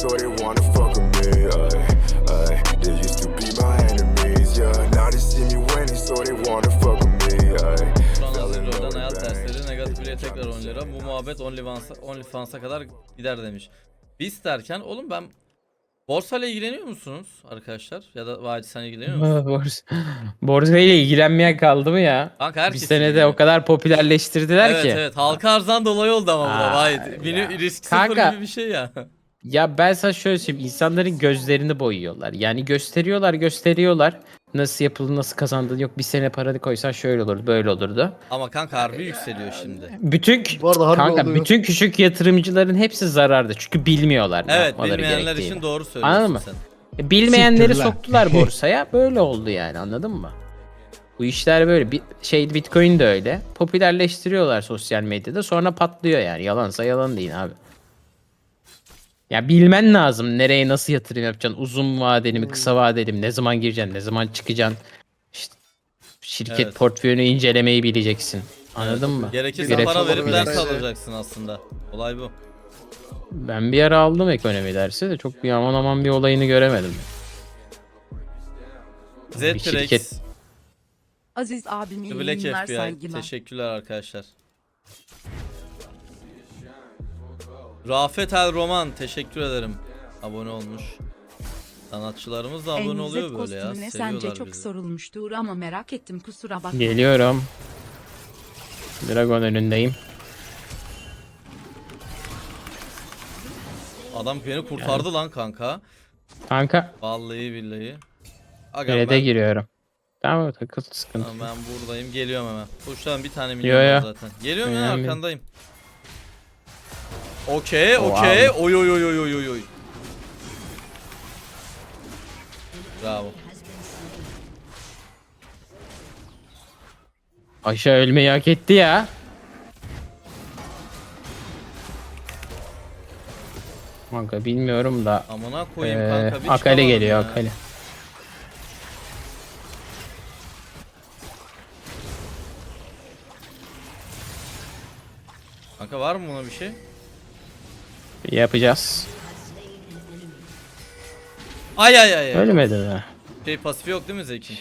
so they wanna fuck with me. Ay, ay. They used to be my enemies, yeah. Now they see me winning, so they wanna fuck with me. Ay. Hayat dersleri negatifliğe tekrar 10 lira. Bu muhabbet OnlyFans'a OnlyFans'a kadar gider demiş. Biz derken oğlum ben borsayla ilgileniyor musunuz arkadaşlar? Ya da Vahit sen ilgileniyor musun? Borsa, borsa ile ilgilenmeye kaldı mı ya? Kanka Bir senede ilgileniyor. o kadar popülerleştirdiler Evet ki. evet halka arzdan dolayı oldu ama bu da. Bini ya. risk sıfır Kanka. gibi bir şey ya. Ya ben sana şöyle söyleyeyim. insanların gözlerini boyuyorlar. Yani gösteriyorlar gösteriyorlar. Nasıl yapıldı nasıl kazandı. Yok bir sene paranı koysan şöyle olurdu böyle olurdu. Ama kanka harbi yükseliyor şimdi. Bütün Bu arada harbi kanka oluyor. bütün küçük yatırımcıların hepsi zararda. Çünkü bilmiyorlar ne Evet yapmaları bilmeyenler gerektiğini. için doğru söylüyorsun Anladın mı? sen. E, Bilmeyenleri Siktir lan. soktular borsaya. Böyle oldu yani anladın mı? Bu işler böyle. Bir şey Bitcoin de öyle. Popülerleştiriyorlar sosyal medyada. Sonra patlıyor yani. Yalansa yalan değil abi. Ya bilmen lazım nereye nasıl yatırım yapacaksın. Uzun vadeli mi, kısa vadeli mi, ne zaman gireceksin, ne zaman çıkacaksın. İşte şirket Evet. portföyünü incelemeyi bileceksin. Anladın mı? Gerekirse Grafik para verip ders alacaksın aslında. Olay bu. Ben bir ara aldım ekonomi dersi de çok bir aman aman bir olayını göremedim. Z-Trex, şirket- Aziz abim iyi Black yayınlar FBI. saygılar. Teşekkürler arkadaşlar. Rafet El Roman teşekkür ederim. Abone olmuş. Sanatçılarımız da abone oluyor böyle ya. Seviyorlar sence çok bizi. sorulmuştur ama merak ettim kusura bakma. Geliyorum. Dragon önündeyim. Adam beni kurtardı lan kanka. Kanka Vallahi billahi. Aga ben, giriyorum. Tamam takıl sıkıntı. Tamam, ben buradayım geliyorum hemen. Kuştan bir tane milyon Yo, var yo. zaten. Geliyorum ya arkandayım. Okey okey. Oy oy oy oy oy oy. Bravo. Aşağı ölmeyi hak etti ya. Kanka bilmiyorum da. Amına koyayım Ee, kanka bir Akali geliyor ya. Akali. Kanka var mı buna bir şey? Yapacağız. Ay ay ay. ay. Ölmedi mi? Şey pasifi yok değil mi Zeki?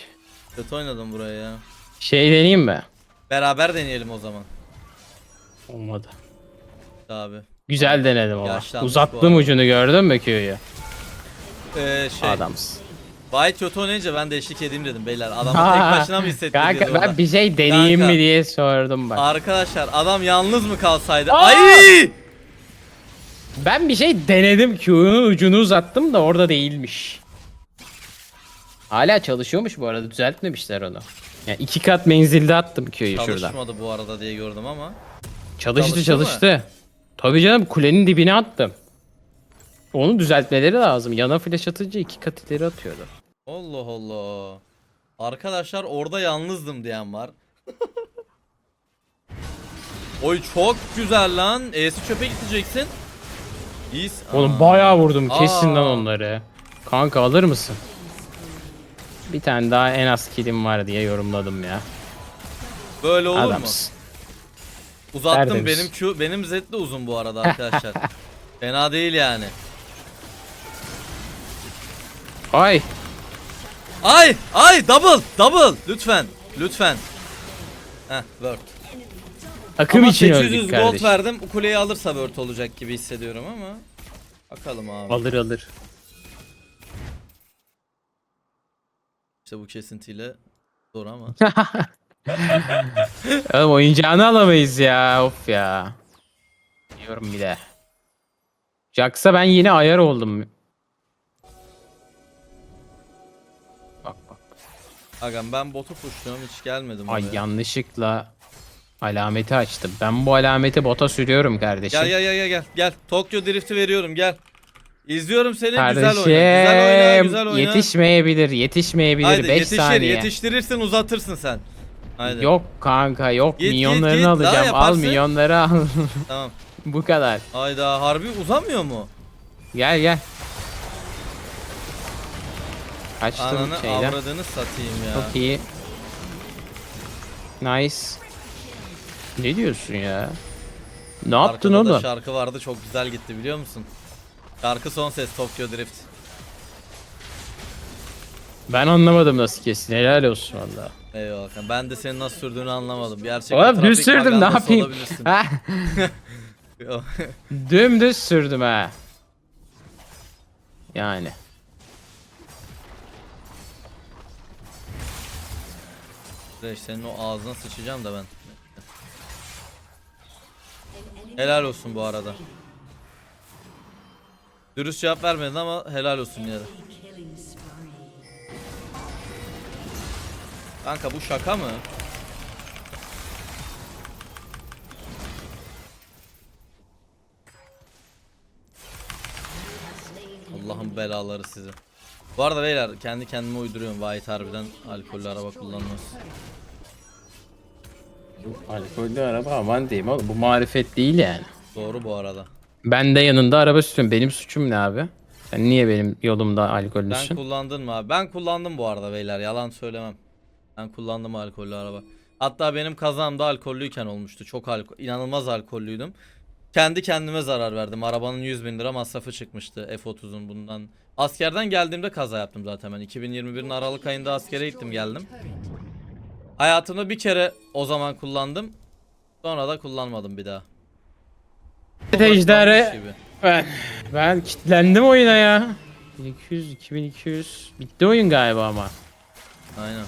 Kötü oynadım buraya ya. Şey deneyeyim mi? Beraber deneyelim o zaman. Olmadı. Abi. Güzel denedim ama. Yaşlanmış Uzattım ucunu gördün mü Q'yu? Ee, şey. Adamsın. White kötü oynayınca ben de eşlik edeyim dedim beyler. Adamı tek başına mı hissettiriyoruz Kanka ben orada? bir şey deneyeyim Kanka. mi diye sordum bak. Arkadaşlar adam yalnız mı kalsaydı? Aa! Ay! Ben bir şey denedim Q'nun ucunu uzattım da orada değilmiş. Hala çalışıyormuş bu arada düzeltmemişler onu. Yani iki kat menzilde attım Q'yu şuradan. Çalışmadı bu arada diye gördüm ama. Çalıştı Çalıştı çalıştı. Tabii canım kulenin dibine attım. Onu düzeltmeleri lazım. Yana flash atınca iki kat ileri atıyordu. Allah Allah. Arkadaşlar orada yalnızdım diyen var. Oy çok güzel lan. E'si çöpe gideceksin. İyisin. Oğlum Aa. bayağı vurdum. Kesin lan Aa. onları. Kanka alır mısın? Bir tane daha en az killim var diye yorumladım ya. Böyle olur mu? Adamsın. Uzattım Tertemiz. benim Q benim Z de uzun bu arada arkadaşlar. Fena değil yani. Ay. Ay ay double double lütfen lütfen. Heh word. Akım ama için 800 öldük gold kardeşim. verdim. Bu kuleyi alırsa word olacak gibi hissediyorum ama. Bakalım abi. Alır alır. İşte bu kesintiyle zor ama. Oğlum oyuncağını alamayız ya. Of ya. Diyorum bir de. Jax'a ben yine ayar oldum. Bak bak. Agam ben botu pushluyorum hiç gelmedim Ay oraya. yanlışlıkla alameti açtım. Ben bu alameti bota sürüyorum kardeşim. Gel gel gel gel gel. Gel. Tokyo Drift'i veriyorum gel. İzliyorum seni Kardeşim güzel oyna. Güzel oyna güzel oyna. yetişmeyebilir yetişmeyebilir Haydi 5 yetişir saniye. yetiştirirsin uzatırsın sen. Haydi. Yok kanka yok Git, git, milyonlarını git, daha alacağım al milyonları al. Tamam. bu kadar. Hayda harbi uzamıyor mu? Gel gel. Kaçtım Ananı şeyden. avradını satayım ya. Çok iyi. Nice. Ne diyorsun ya? Ne yaptın Arkada da oğlum? şarkı vardı çok güzel gitti biliyor musun? Şarkı son ses Tokyo Drift. Ben anlamadım nasıl kesin. Helal olsun valla. Eyvallah. kanka. Ben de senin nasıl sürdüğünü anlamadım. Gerçekten Oğlum trafik düz sürdüm ne magandası yapayım? olabilirsin. Ha, dümdüz sürdüm ha. Yani. Reş senin o ağzına sıçacağım da ben. Helal olsun bu arada. Dürüst cevap vermedin ama helal olsun yine de. Kanka bu şaka mı? Allah'ın belaları sizi. Bu arada beyler kendi kendime uyduruyorum. White harbiden alkollü araba kullanmaz. Alkollü araba aman diyeyim oğlum bu marifet değil yani. Doğru bu arada. Ben de yanında araba sürüyorum. Benim suçum ne abi? Sen niye benim yolumda Ben alkollüsün? kullandın mı abi? Ben kullandım bu arada beyler. Yalan söylemem. Ben kullandım alkollü araba. Hatta benim kazam da alkollüyken olmuştu. Çok alkol, inanılmaz alkollüydüm. Kendi kendime zarar verdim. Arabanın 100 bin lira masrafı çıkmıştı F30'un bundan. Askerden geldiğimde kaza yaptım zaten ben. 2021'in Aralık ayında askere gittim geldim. Hayatımda bir kere o zaman kullandım. Sonra da kullanmadım bir daha. Ejder'e Gibi. ben, ben kitlendim oyuna ya. 1200 2200 bitti oyun galiba ama. Aynen.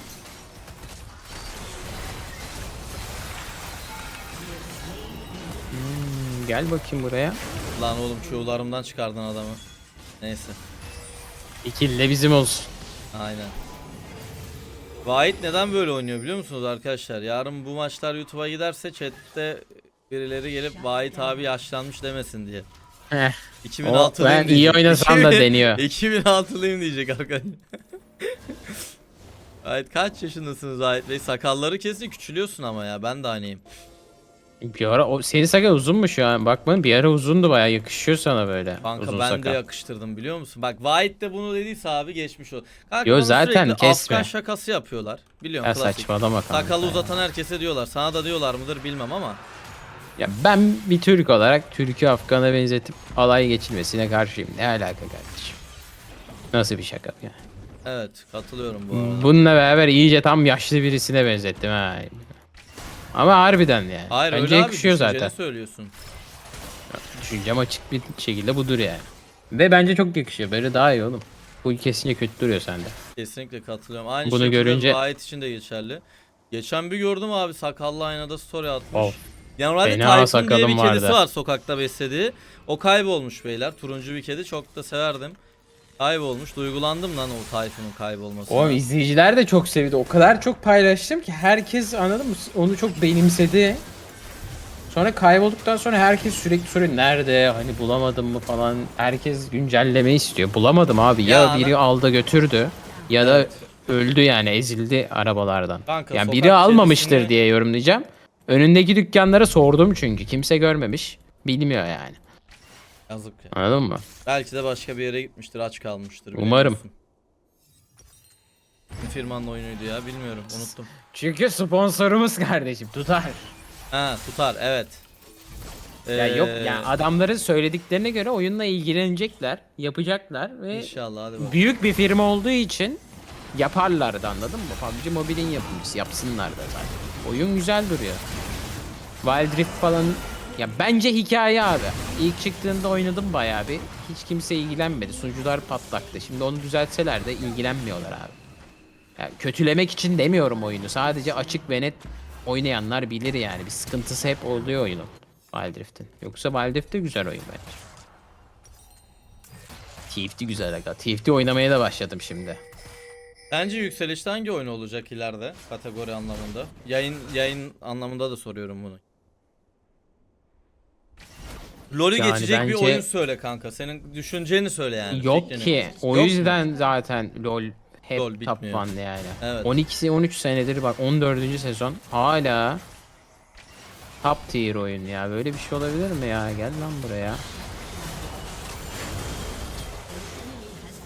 Hmm, Gel bakayım buraya. Lan oğlum çuğlarımdan çıkardın adamı. Neyse. İkili de bizim olsun. Aynen. Vahit neden böyle oynuyor biliyor musunuz arkadaşlar? Yarın bu maçlar YouTube'a giderse chatte birileri gelip Vahit abi yaşlanmış demesin diye. Heh. 2006'lıyım O, ben iyi diyecek. oynasam da deniyor. 2006'lıyım diyecek arkadaşlar. Vahit kaç yaşındasınız Vahit Bey? Sakalları kesin küçülüyorsun ama ya ben de aynıyım. Bir ara o senin sakal uzun mu şu an? Bakma bir ara uzundu bayağı yakışıyor sana böyle. Kanka uzun ben sakal. de yakıştırdım biliyor musun? Bak Vahit de bunu dediyse abi geçmiş o. Kanka Yo, zaten sürekli kesme. Afgan şakası yapıyorlar. Biliyorum Ya klasik. saçmalama kanka. Sakalı ya. uzatan herkese diyorlar. Sana da diyorlar mıdır bilmem ama. Ya ben bir Türk olarak Türk'ü Afgan'a benzetip alay geçilmesine karşıyım. Ne alaka kardeşim? Nasıl bir şaka ya? Evet katılıyorum bu arada. Bununla beraber iyice tam yaşlı birisine benzettim ha. Ama harbiden yani. Hayır Bence öyle abi yakışıyor düşünceni zaten. söylüyorsun. Düşüncem açık bir şekilde budur yani. Ve bence çok yakışıyor. Böyle daha iyi oğlum. Bu kesinlikle kötü duruyor sende. Kesinlikle katılıyorum. Aynı Bunu şekilde görünce- Vahit için de geçerli. Geçen bir gördüm abi sakallı aynada story atmış. Of. Normalde Fena diye bir kedisi vardı. var sokakta beslediği. O kaybolmuş beyler. Turuncu bir kedi çok da severdim. Kaybolmuş. Duygulandım lan o Tayfun'un kaybolmasına. O izleyiciler de çok sevdi. O kadar çok paylaştım ki herkes anladın mı? Onu çok benimsedi. Sonra kaybolduktan sonra herkes sürekli soruyor nerede hani bulamadım mı falan. Herkes güncelleme istiyor. Bulamadım abi. Ya, Ya biri aldı götürdü ya da Evet. öldü yani ezildi arabalardan. Kanka, yani biri almamıştır kedisini- diye yorumlayacağım. Önündeki dükkanlara sordum çünkü kimse görmemiş. Bilmiyor yani. Yazık ya. Anladın mı? Belki de başka bir yere gitmiştir, aç kalmıştır. Umarım. bilemiyorsun. Bir firmanın oyunuydu ya bilmiyorum unuttum. Çünkü sponsorumuz kardeşim tutar. Ha tutar evet. Ya yok Ee, yani adamların söylediklerine göre oyunla ilgilenecekler, yapacaklar ve İnşallah hadi bakalım. büyük bir firma olduğu için yaparlar da anladın mı? PUBG Mobile'in yapımcısı yapsınlar da zaten. Oyun güzel duruyor. Wild Rift falan ya bence hikaye abi. İlk çıktığında oynadım bayağı bir. Hiç kimse ilgilenmedi. Sunucular patlaktı. Şimdi onu düzeltseler de ilgilenmiyorlar abi. Ya kötülemek için demiyorum oyunu. Sadece açık ve net oynayanlar bilir yani. Bir sıkıntısı hep oluyor oyunun. Wild Rift'in. Yoksa Wild Rift de güzel oyun bence. TFT güzel aga. TFT oynamaya da başladım şimdi. Bence yükselişte hangi oyun olacak ileride kategori anlamında? Yayın yayın anlamında da soruyorum bunu. LoL'ü Yani geçecek bir bence- oyun söyle kanka. Senin düşünceni söyle yani. Yok fikrini. ki. O Yok mu? yüzden zaten LoL hep LoL top bitmiyor. one yani. Evet. 12'si 13 senedir bak 14. sezon hala top tier oyun ya. Böyle bir şey olabilir mi ya? Gel lan buraya.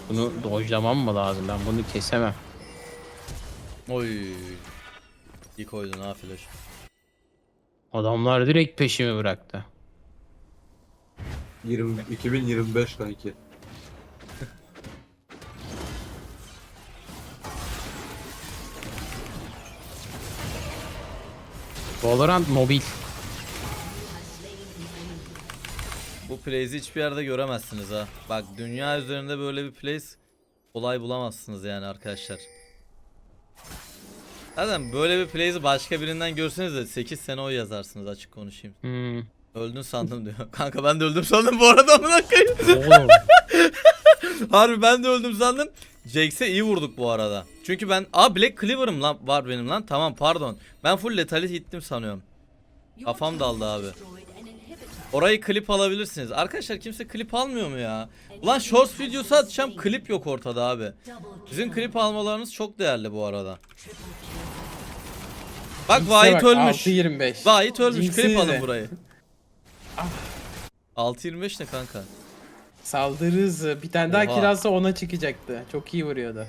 Bunu dojlamam mı lazım? Ben bunu kesemem. Oy. İyi koydun ha flash. Adamlar direkt peşimi bıraktı. 20, 2025 kanki. Valorant mobil. Bu plays'i hiçbir yerde göremezsiniz ha. Bak dünya üzerinde böyle bir place kolay bulamazsınız yani arkadaşlar. Zaten böyle bir plays'i başka birinden görseniz de 8 sene o yazarsınız açık konuşayım. Hmm. Öldün sandım diyor. Kanka ben de öldüm sandım bu arada amına koyayım. Oğlum. Harbi ben de öldüm sandım. Jax'e iyi vurduk bu arada. Çünkü ben Aa Black Cleaver'ım lan var benim lan. Tamam pardon. Ben full letalit gittim sanıyorum. Kafam daldı abi. Orayı klip alabilirsiniz. Arkadaşlar kimse klip almıyor mu ya? Ulan shorts videosu atacağım klip yok ortada abi. Sizin klip almalarınız çok değerli bu arada. Bak Vahit ölmüş. 6.25. Vahit ölmüş. Klip alın burayı. 6.25 ne kanka? Saldırı hızı. Bir tane daha Oha. kirası ona çıkacaktı. Çok iyi vuruyordu.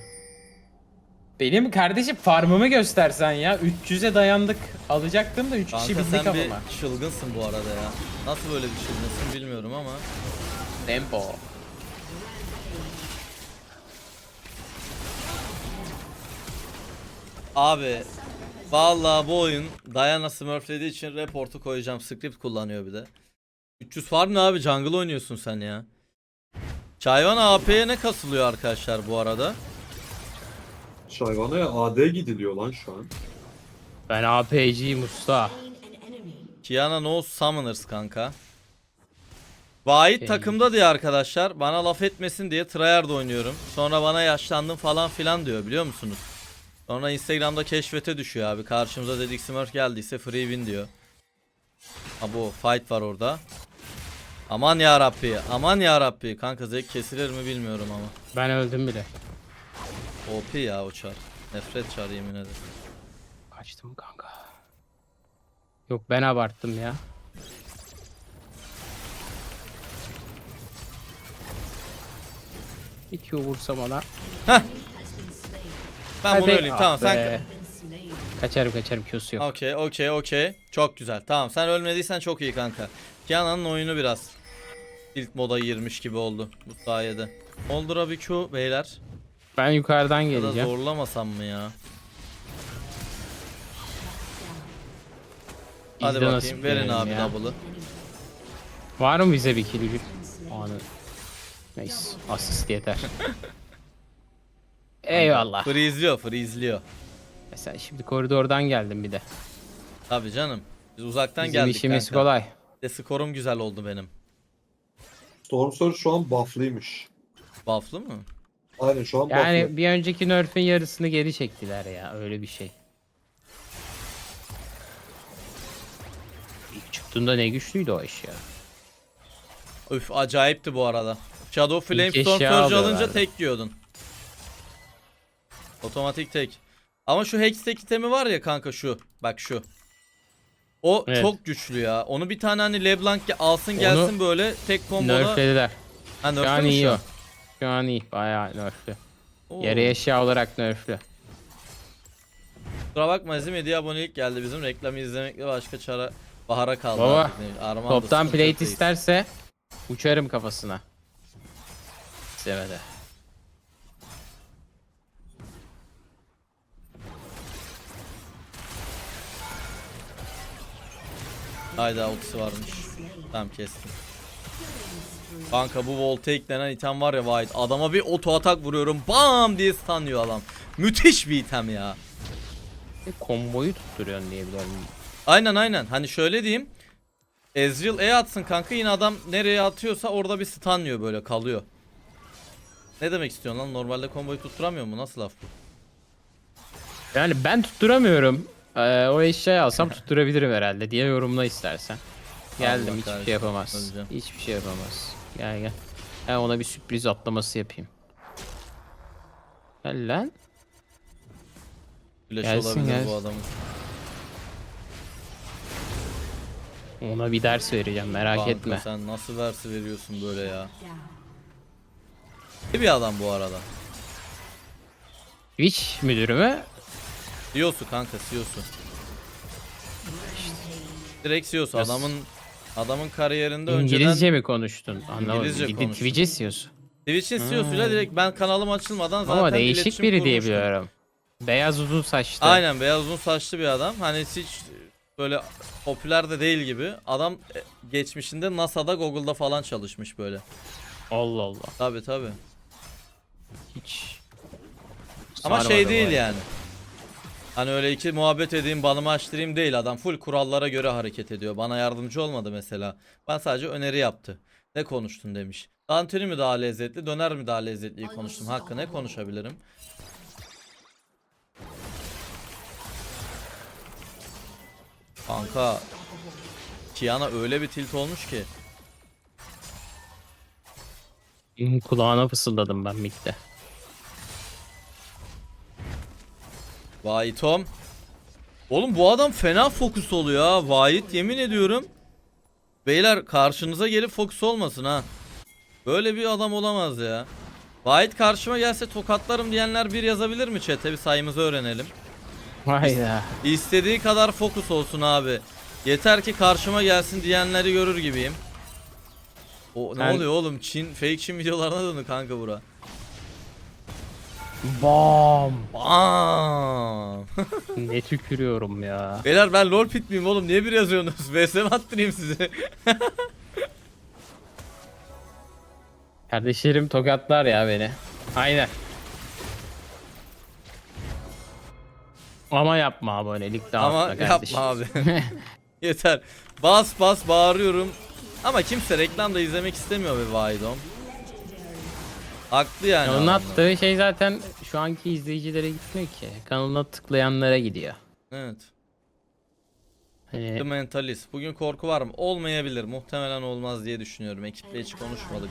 Benim kardeşim farmımı göstersen ya. 300'e dayandık. Alacaktım da 3 kişi Kanka bindik sen bir ama. çılgınsın bu arada ya. Nasıl böyle bir çılgınsın bilmiyorum ama. Tempo. Abi vallahi bu oyun Diana smurflediği için reportu koyacağım. Script kullanıyor bir de. 300 farm ne abi? Jungle oynuyorsun sen ya. Çayvan AP'ye ne kasılıyor arkadaşlar bu arada? Şayvana AD gidiliyor lan şu an. Ben APC'yim usta. Kiana no summoners kanka. Vahit Ey. takımda diye arkadaşlar bana laf etmesin diye tryhard oynuyorum. Sonra bana yaşlandım falan filan diyor biliyor musunuz? Sonra Instagram'da keşfete düşüyor abi. Karşımıza dedik Smurf geldiyse free win diyor. Ha bu fight var orada. Aman ya Rabbi, aman ya Rabbi. Kanka zevk kesilir mi bilmiyorum ama. Ben öldüm bile. OP ya o çar. Nefret çar yemin ederim. Kaçtım kanka. Yok ben abarttım ya. Q vursam ona. Ben bunu Hadi. öleyim tamam Ah sen be. Kaçarım kaçarım Q'su yok. Okey okey okey. Çok güzel. Tamam sen ölmediysen çok iyi kanka. Kiana'nın oyunu biraz ilk moda girmiş gibi oldu bu sayede. Oldura bir Q beyler. Ben yukarıdan Ya da geleceğim. zorlamasam mı ya? Hadi bakayım nasip verin abi ya. double'ı. Var mı bize bir kill? Anı. Neyse asist yeter. Eyvallah. Freeze'liyor freeze'liyor. E Sen şimdi koridordan geldin bir de. Tabi canım. Biz uzaktan Bizim geldik işimiz kanka. kolay. De skorum güzel oldu benim. Storm Surge şu an bufflıymış. Buff'lı mı? Aynen şu an Yani bufflı. bir önceki nerf'in yarısını geri çektiler ya öyle bir şey. İlk çıktığında ne güçlüydü o iş ya. Üf acayipti bu arada. Shadow Flame İlk Storm eşya Surge alınca alıyorlardı. tek diyordun. Otomatik tek. Ama şu Hextech itemi var ya kanka şu. Bak şu. O Evet. çok güçlü ya. Onu bir tane hani LeBlanc ge- alsın gelsin böyle tek komboda. Nerflediler. Ha, Şu an iyi şu o. an? Şu an iyi bayağı nerflü. Oo. Yarı eşya olarak nerflü. Kusura bakma Azim 7 abonelik geldi bizim reklamı izlemekle başka çare bahara kaldı. Baba, artık. Armağan da Toptan sıkıntı plate yok isterse uçarım kafasına. İstemedi. Hayda ultisi varmış. Tamam kestim. Kanka bu voltaic denen item var ya White. Adama bir oto atak vuruyorum. Bam diye stunlıyor adam. Müthiş bir item ya. E, Komboyu tutturuyorsun diye biliyorum. Aynen aynen. Hani şöyle diyeyim. Ezreal E atsın kanka yine adam nereye atıyorsa orada bir stunlıyor böyle kalıyor. Ne demek istiyorsun lan? Normalde komboyu tutturamıyor mu? Nasıl laf bu? Yani ben tutturamıyorum. Ee, o eşyayı alsam tutturabilirim herhalde diye yorumla istersen. Geldim Allah hiçbir kahretsin, şey yapamaz. öleceğim. Hiçbir şey yapamaz. Gel gel. Ben ona bir sürpriz atlaması yapayım. Gel lan. Flash Gelsin, olabilir gelsin. bu adamın. Ona bir ders vereceğim merak Kanka etme. sen nasıl versi veriyorsun böyle ya? İyi bir adam bu arada. Twitch müdürü mü? CEO'su kanka CEO'su. Direkt CEO'su Yes. adamın Adamın kariyerinde İngilizce önceden mi konuştun? Anlamadım. İngilizce Gidip konuştum. Twitch'e istiyorsun. Twitch'in CEO'suyla direkt ben kanalım açılmadan zaten Ama değişik iletişim biri diye kurmuştum. biliyorum. Beyaz uzun saçlı. Aynen beyaz uzun saçlı bir adam. Hani hiç böyle popüler de değil gibi. Adam e, geçmişinde NASA'da Google'da falan çalışmış böyle. Allah Allah. Tabi tabi. Hiç. Ama sarmadı şey bu değil arada. yani. Hani öyle iki muhabbet edeyim balımı açtırayım değil adam full kurallara göre hareket ediyor. Bana yardımcı olmadı mesela. Ben sadece öneri yaptı. Ne konuştun demiş. Dantuni mi daha lezzetli döner mi daha lezzetliyi konuştum. Hakkı ne konuşabilirim? Kanka Kiana öyle bir tilt olmuş ki. Kulağına fısıldadım ben mikte. Vay Tom. Oğlum bu adam fena fokus oluyor ha. Vahit yemin ediyorum. Beyler karşınıza gelip fokus olmasın ha. Böyle bir adam olamaz ya. Vahit karşıma gelse tokatlarım diyenler bir yazabilir mi chat'e bir sayımızı öğrenelim. Hayda. İstediği kadar fokus olsun abi. Yeter ki karşıma gelsin diyenleri görür gibiyim. O ne Ben- oluyor oğlum? Çin fake Çin videolarına döndü kanka bura. Bam. Bam. ne tükürüyorum ya. Beyler ben lol pit miyim oğlum? Niye bir yazıyorsunuz? VS mi attırayım size? Kardeşlerim tokatlar ya beni. Aynen. Ama yapma abonelik de Ama atma kardeşim. yapma abi. Yeter. Bas bas bağırıyorum. Ama kimse reklam da izlemek istemiyor be Vaidom. Haklı yani. Onun adamlar. attığı şey zaten şu anki izleyicilere gitmiyor ki. Kanalına tıklayanlara gidiyor. Evet. Hani The Mentalist. Bugün korku var mı? Olmayabilir. Muhtemelen olmaz diye düşünüyorum. Ekiple hiç konuşmadık.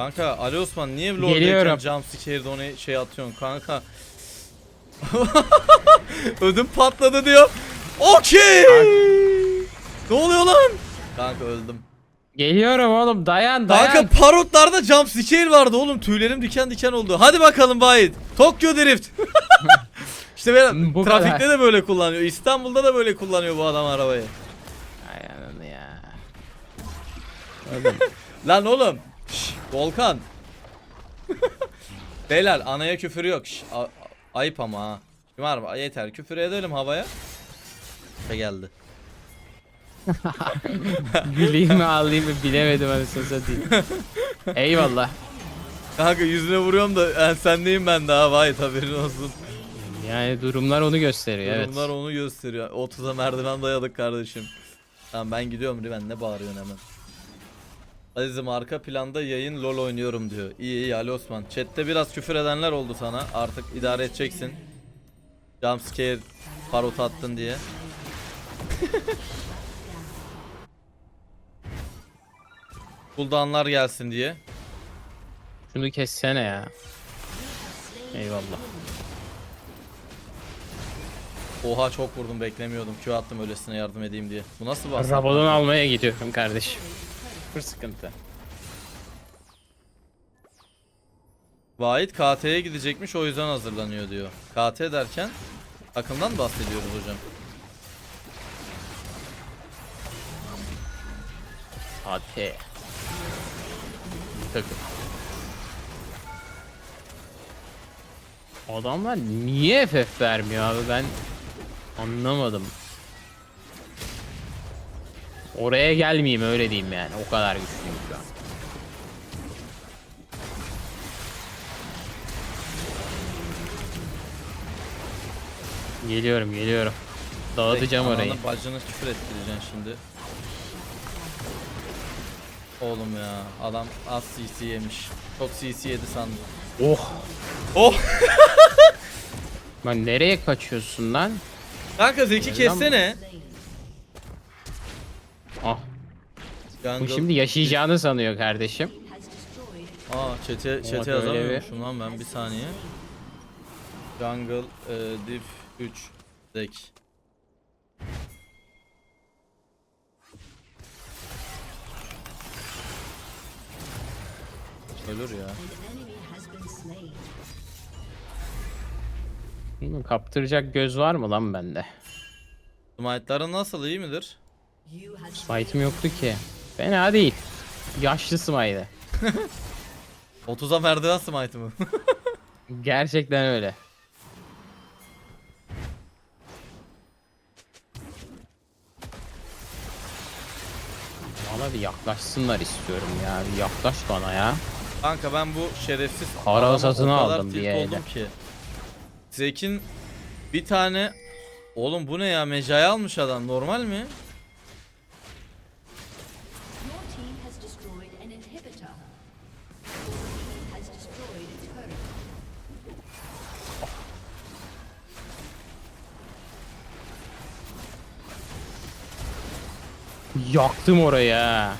Kanka Ali Osman niye LoL'deyken Geliyorum. jump scare'de onu şey atıyorsun kanka? Ödüm patladı diyor. Okey. Ne oluyor lan? Kanka öldüm. Geliyorum oğlum dayan dayan. Kanka parotlarda jump scare vardı oğlum. Tüylerim diken diken oldu. Hadi bakalım Bayit. Tokyo Drift. işte böyle Bu trafikte kadar. de böyle kullanıyor. İstanbul'da da böyle kullanıyor bu adam arabayı. Ay ananı ya. Lan oğlum. Şş, Volkan. Beyler anaya küfür yok. Şş, a- a- ayıp ama ha. Şimdi var mı? Yeter küfür edelim havaya. İşte geldi. Güleyim mi ağlayayım mı bilemedim anasını satayım. Eyvallah. Kanka yüzüne vuruyorum da yani sendeyim ben daha Bayit haberin olsun. Yani durumlar onu gösteriyor evet. Durumlar onu gösteriyor. 30'a merdiven dayadık kardeşim. Tamam ben gidiyorum Riven ne bağırıyorsun hemen. Azizim arka planda yayın lol oynuyorum diyor. İyi iyi Ali Osman. Chat'te biraz küfür edenler oldu sana. Artık idare edeceksin. Jumpscare parot attın diye. Cooldown'lar gelsin diye. Şunu kessene ya. Eyvallah. Oha çok vurdum beklemiyordum. Q attım öylesine yardım edeyim diye. Bu nasıl bas? Rabadon almaya gidiyorum kardeşim. Bir sıkıntı. Vahit KT'ye gidecekmiş o yüzden hazırlanıyor diyor. KT derken takımdan bahsediyoruz hocam. Hadi. Takım. Adamlar niye FF vermiyor abi ben anlamadım. Oraya gelmeyeyim öyle diyeyim yani o kadar güçlüyüm şu an. Geliyorum geliyorum. Dağıtacağım Ananı orayı. bacını küfür ettireceksin şimdi. Oğlum ya adam az CC yemiş. Çok CC yedi sandım. Oh. Oh! Ben nereye kaçıyorsun lan? Kanka Zeki lan. kessene. Ah. Bu Jungle. şimdi yaşayacağını sanıyor kardeşim. Aa chat'e öyle yazamıyormuşum lan ben bir saniye. Jungle e, diff 3 Zek. Ölür ya. Kaptıracak göz var mı lan bende? Smite'ların nasıl iyi midir? Smite'ım yoktu ki. Fena değil. Yaşlı smite. 30'a merdiven smite mı? Gerçekten öyle. Bana bir yaklaşsınlar istiyorum ya. Bir yaklaş bana ya. Kanka ben bu şerefsiz Kara satını aldım bir oldum ki. Zek'in bir tane Oğlum bu ne ya? Mecai almış adam. Normal mi? Yaktım orayı ha.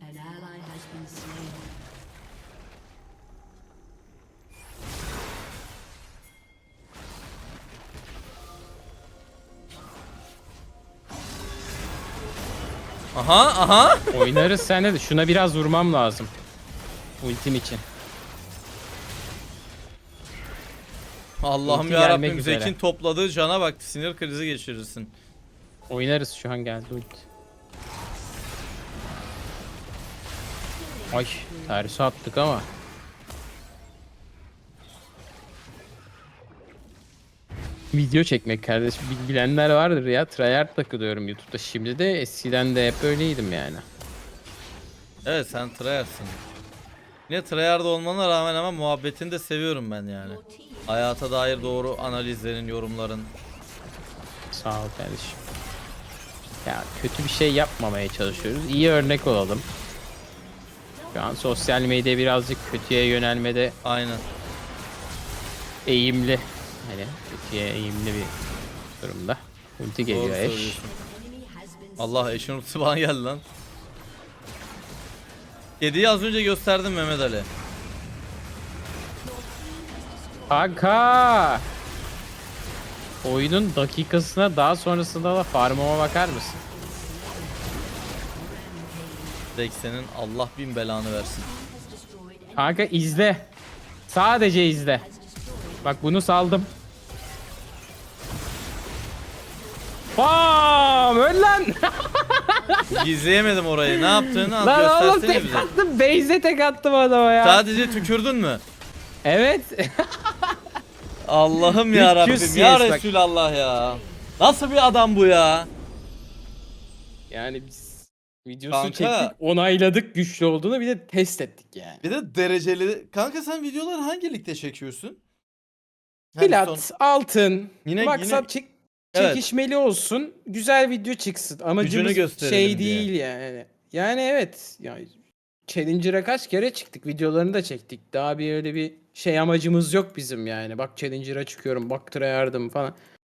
An ally has been slain. Aha aha. Oynarız senle de şuna biraz vurmam lazım. Ultim için. Allah'ım Ulti ya gelmek Rabbim üzere. Zek'in topladığı cana bak sinir krizi geçirirsin. Oynarız şu an geldi ulti. Ay tersi attık ama. Video çekmek kardeşim bil- bilenler vardır ya. Tryhard takılıyorum YouTube'da. Şimdi de eskiden de hep öyleydim yani. Evet sen tryhard'sın. Yine tryhard olmana rağmen ama muhabbetini de seviyorum ben yani. Hayata dair doğru analizlerin, yorumların. Sağ ol kardeşim. Ya kötü bir şey yapmamaya çalışıyoruz. İyi örnek olalım. Şu an sosyal medya birazcık kötüye yönelmede Aynen. eğimli. Hani kötüye eğimli bir durumda. Ulti Doğru geliyor eş. söylüyorsun. Allah eşin ultisi bana geldi lan. Kediyi az önce gösterdim Mehmet Ali. Kanka! Oyunun dakikasına daha sonrasında da farmıma bakar mısın? Senin Allah bin belanı versin. Kanka izle. Sadece izle. Bak bunu saldım. Bam! Öl lan! Gizleyemedim orayı. Ne yaptığını az lan oğlum göstersene tek bize. attım. Base'e tek attım adama ya. Sadece tükürdün mü? Evet. Allah'ım ya Rabbim 300 ya CS bak. Resulallah ya. Nasıl bir adam bu ya? yani biz videosu Kanka. çektik, onayladık güçlü olduğunu bir de test ettik yani. Bir de dereceli. Kanka sen videoları hangi ligde çekiyorsun? Hani Plat, son- altın, Yine- maksat yine- çek- Evet. çekişmeli olsun, güzel video çıksın. Amacımız gösterelim şey diye. değil yani. Yani evet, yani Challenger'a kaç kere çıktık, videolarını da çektik. Daha bir öyle bir şey amacımız yok bizim yani. Bak Challenger'a çıkıyorum, bak yardım falan.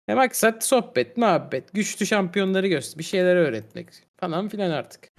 E maksat sohbet, muhabbet, güçlü şampiyonları göster, bir şeyler öğretmek falan filan artık.